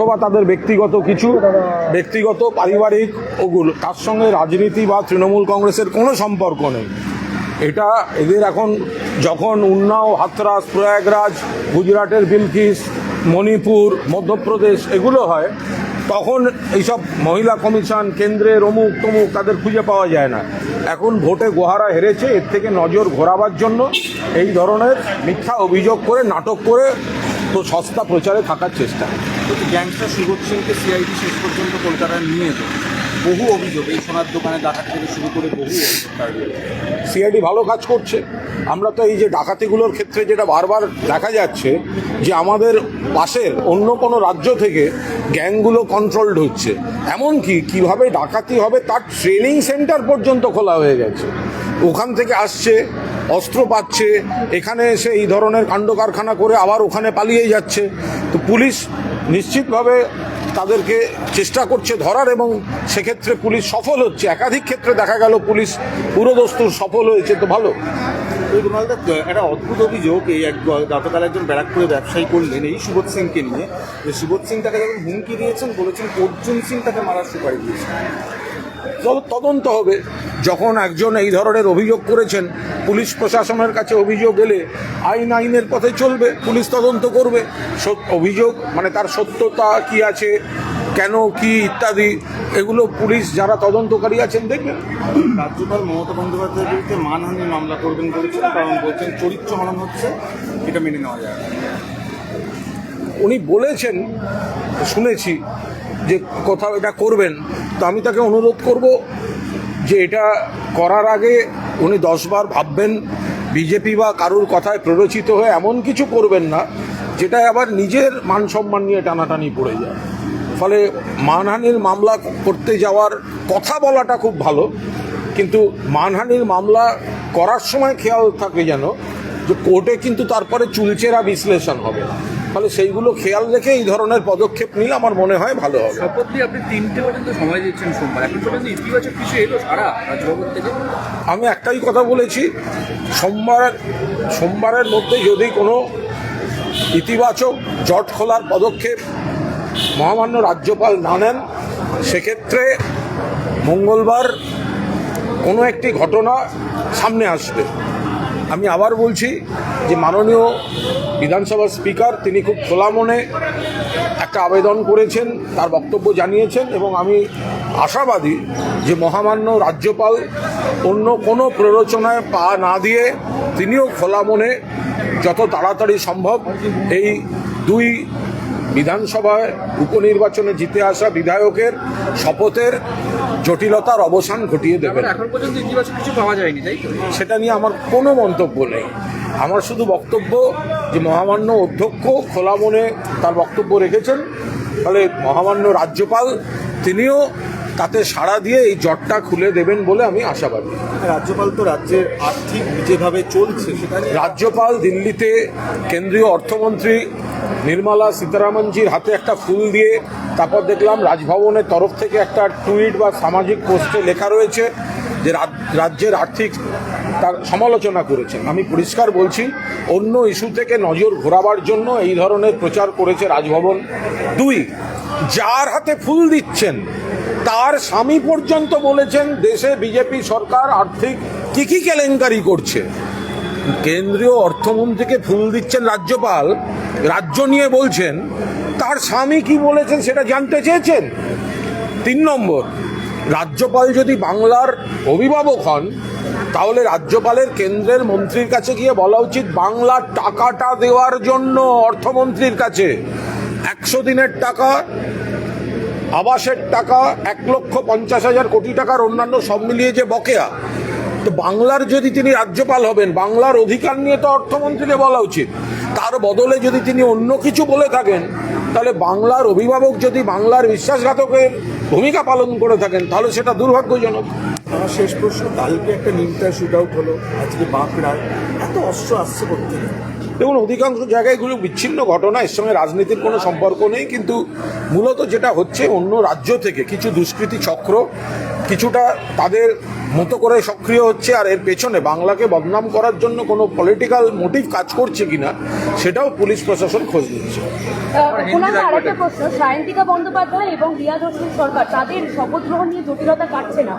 অথবা তাদের ব্যক্তিগত কিছু, ব্যক্তিগত, পারিবারিক ওগুলো, তার সঙ্গে রাজনীতি বা তৃণমূল কংগ্রেসের কোনো সম্পর্ক নেই। এটা এদের এখন যখন উন্নাও, হাতরাস, প্রয়াগরাজ, গুজরাটের বিলকিস, মণিপুর, মধ্যপ্রদেশ এগুলো হয়, তখন এইসব মহিলা কমিশন, কেন্দ্রের অমুক তমুক তাদের খুঁজে পাওয়া যায় না। এখন ভোটে গোহারা হেরেছে, এর থেকে নজর ঘোরাবার জন্য এই ধরনের মিথ্যা অভিযোগ করে, নাটক করে তো সস্তা প্রচারে থাকার চেষ্টা। গ্যাংস্টার সুবোধ সিংকে সিআইডি শেষ পর্যন্ত কলকাতায় নিয়ে যেত বহু অভিযোগ এই সোনার দোকানে ডাকাতি থেকে শুরু করে বহু। সিআইডি ভালো কাজ করছে। আমরা তো এই যে ডাকাতিগুলোর ক্ষেত্রে যেটা বারবার দেখা যাচ্ছে যে আমাদের পাশের অন্য কোনো রাজ্য থেকে গ্যাংগুলো কন্ট্রোলড হচ্ছে। এমনকি কীভাবে ডাকাতি হবে তার ট্রেনিং সেন্টার পর্যন্ত খোলা হয়ে গেছে। ওখান থেকে আসছে, অস্ত্র পাচ্ছে, এখানে এসে এই ধরনের কাণ্ড কারখানা করে আবার ওখানে পালিয়ে যাচ্ছে। তো পুলিশ নিশ্চিতভাবে তাদেরকে চেষ্টা করছে ধরার এবং সেক্ষেত্রে পুলিশ সফল হচ্ছে। একাধিক ক্ষেত্রে দেখা গেল পুলিশ পুরোদস্তুর সফল হয়েছে। তো ভালো। একটা অদ্ভুত অভিযোগ, এই এক গতকাল একজন ব্যারাকপুরে ব্যবসায়ী করলেন, এই সুবোধ সিংকে নিয়ে। যে সুবোধ সিং তাকে যখন হুমকি দিয়েছেন, বলেছেন অর্জুন সিং তাকে মারার সুপারি দিয়েছেন। তদন্ত হবে। যখন একজন এই ধরনের অভিযোগ করেছেন, পুলিশ প্রশাসনের কাছে অভিযোগ এলে আইন আইনের পথে চলবে, পুলিশ তদন্ত করবে। অভিযোগ মানে তার সত্যতা কি আছে, কেন, কি ইত্যাদি, এগুলো পুলিশ যারা তদন্তকারী আছেন দেখবেন। রাজ্যপাল মমতা বন্দ্যোপাধ্যায়ের বিরুদ্ধে মানহানির মামলা করবেন বলেছেন, কারণ বলছেন চরিত্র হনন হচ্ছে, এটা মেনে নেওয়া যায়। উনি বলেছেন, শুনেছি, যে কোথাও এটা করবেন। তো আমি তাকে অনুরোধ করব যে এটা করার আগে উনি দশবার ভাববেন, বিজেপি বা কারুর কথায় প্ররোচিত হয়ে এমন কিছু করবেন না যেটা আবার নিজের মান সম্মান নিয়ে টানাটানি পড়ে যায়। ফলে মানহানির মামলা করতে যাওয়ার কথা বলাটা খুব ভালো, কিন্তু মানহানির মামলা করার সময় খেয়াল থাকে যেন, যে কোর্টে কিন্তু তারপরে চুলচেরা বিশ্লেষণ হবে। ফলে সেইগুলো খেয়াল রেখে এই ধরনের পদক্ষেপ নিলে আমার মনে হয় ভালো হবে। শপথ আপনি তিনটে পর্যন্ত সময় দিচ্ছেন সোমবার। এখন পর্যন্ত ইতিবাচক কিছু এলো সারা রাজভবন থেকে? আমি একটাই কথা বলেছি সোমবার সোমবারের মধ্যে যদি কোনো ইতিবাচক জট খোলার পদক্ষেপ মহামান্য রাজ্যপাল না নেন সেক্ষেত্রে মঙ্গলবার কোনো একটি ঘটনা সামনে আসবে। আমি আবার বলছি যে মাননীয় বিধানসভার স্পিকার, তিনি খুব খোলা মনে একটা আবেদন করেছেন, তার বক্তব্য জানিয়েছেন এবং আমি আশাবাদী যে মহামান্য রাজ্যপাল অন্য কোনো প্ররোচনায় পা না দিয়ে তিনিও খোলা মনে যত তাড়াতাড়ি সম্ভব এই দুই বিধানসভায় উপনির্বাচনে জিতে আসা বিধায়কের শপথের জটিলতার অবসান ঘটিয়ে দেবেন এখন পর্যন্ত ইতিবাচক কিছু পাওয়া যায়নি তাই সেটা নিয়ে আমার কোনো মন্তব্য নেই। আমার শুধু বক্তব্য যে মহামান্য অধ্যক্ষ খোলা মনে তার বক্তব্য রেখেছেন। ফলে মহামান্য রাজ্যপাল তিনিও তাতে সাড়া দিয়ে এই জটটা খুলে দেবেন বলে আমি আশাবাদী। রাজ্যপাল তো রাজ্যের আর্থিক যেভাবে চলছে রাজ্যপাল দিল্লিতে কেন্দ্রীয় অর্থমন্ত্রী নির্মলা সীতারামনজির হাতে একটা ফুল দিয়ে তারপর দেখলাম রাজভবনের তরফ থেকে একটা টুইট বা সামাজিক পোস্টে লেখা রয়েছে যে রাজ্যের আর্থিক তার সমালোচনা করেছেন। আমি পরিষ্কার বলছি, অন্য ইস্যু থেকে নজর ঘোরাবার জন্য এই ধরনের প্রচার করেছে রাজভবন। দুই, যার হাতে ফুল দিচ্ছেন, তার স্বামী পর্যন্ত বলেছেন দেশে বিজেপি সরকার আর্থিক কি কি কেলেঙ্কারি করছে। কেন্দ্রীয় অর্থমন্ত্রীকে ফুল দিচ্ছেন রাজ্যপাল, রাজ্য নিয়ে বলছেন, তার স্বামী কি বলেছেন সেটা জানতে চেয়েছেন? তিন নম্বর, রাজ্যপাল যদি বাংলার অভিভাবক হন, তাহলে রাজ্যপালের কেন্দ্রের মন্ত্রীর কাছে গিয়ে বলা উচিত বাংলার টাকাটা দেওয়ার জন্য অর্থমন্ত্রীর কাছে। একশো দিনের টাকা, আবাসের টাকা, এক লক্ষ পঞ্চাশ হাজার কোটি টাকার অন্যান্য সব মিলিয়ে যে বকেয়া তো বাংলার যদি তিনি রাজ্যপাল হবেন, বাংলার অধিকার নিয়ে তো অর্থমন্ত্রীকে বলা উচিত। তার বদলে যদি তিনি অন্য কিছু বলে থাকেন, তাহলে বাংলার অভিভাবক যদি বাংলার বিশ্বাসঘাতকের ভূমিকা পালন করে থাকেন, তাহলে সেটা দুর্ভাগ্যজনক। শেষ প্রশ্ন, কালকে একটা নিমটা শুট আউট হলো, আজকে বাঁকড়ায়। এত অস্ত্র আসছে করতে দেখুন, অধিকাংশ জায়গায় এগুলো বিচ্ছিন্ন ঘটনা, এর সঙ্গে রাজনীতির কোনো সম্পর্ক নেই, কিন্তু মূলত যেটা হচ্ছে অন্য রাজ্য থেকে কিছু দুষ্কৃতী চক্র কিছুটা তাদের মতো করে সক্রিয় হচ্ছে, আর এর পেছনে বাংলাকে বদনাম করার জন্য কোনো পলিটিক্যাল মোটিভ কাজ করছে কিনা, সেটাও পুলিশ প্রশাসন খোঁজ নিচ্ছে। বন্দ্যোপাধ্যায় এবং সরকার, তাদের শপথ গ্রহণ নিয়ে জটিলতা কাটছে না।